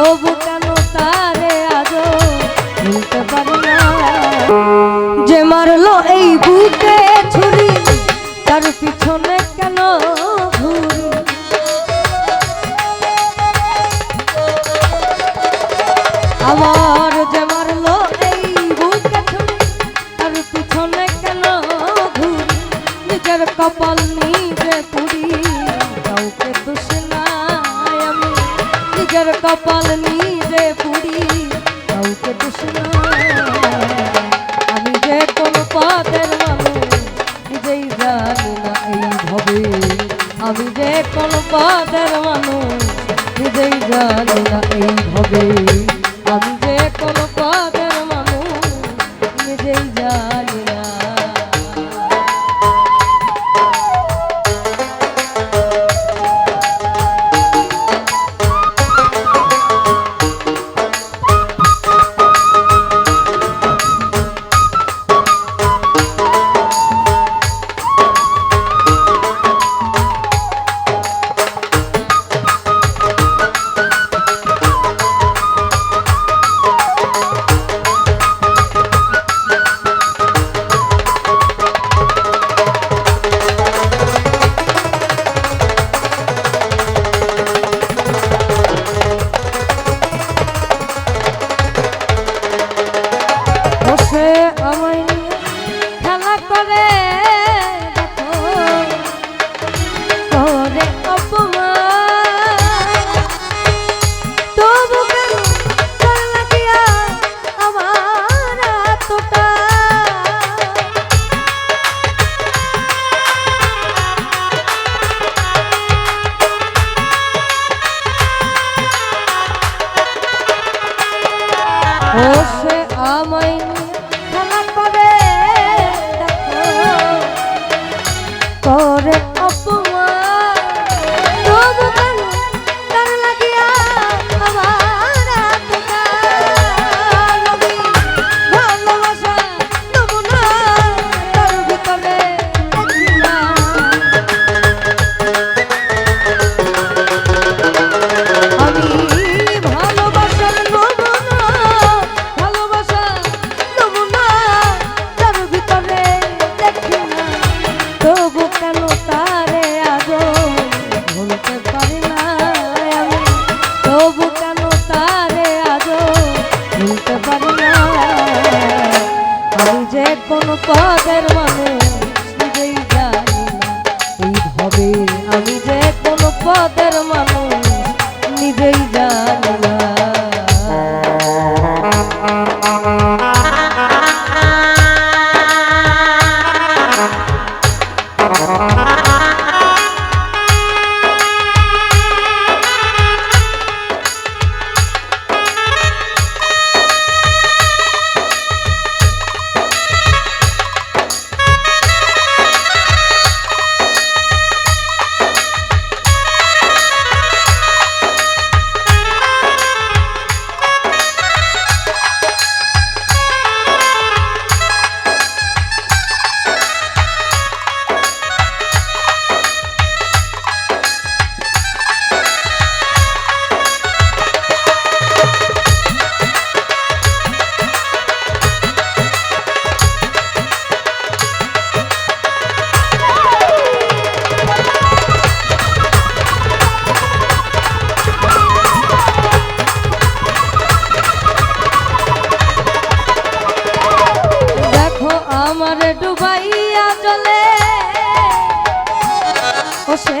তবু কেন তারে আজ ভুলতে পারি না? যে মারলো এই বুকে ছুরি, তার পিছনে কেন আমার যে মারলো এই বুকে ছুরি, তার পিছনে কেন ঘুরি? নিজের কপাল নিজে পুরি কাউকে দোষে নিজের কপাল নিজে পুরি কাউকে দোষ আমি যে কোন পথের মানুষ, নিজেই জানি না এইভাবে আমি যে কোন পথের মানুষ, নিজেই জানি না এইভাবে আমার ডুবাইয়া চলে। ও সে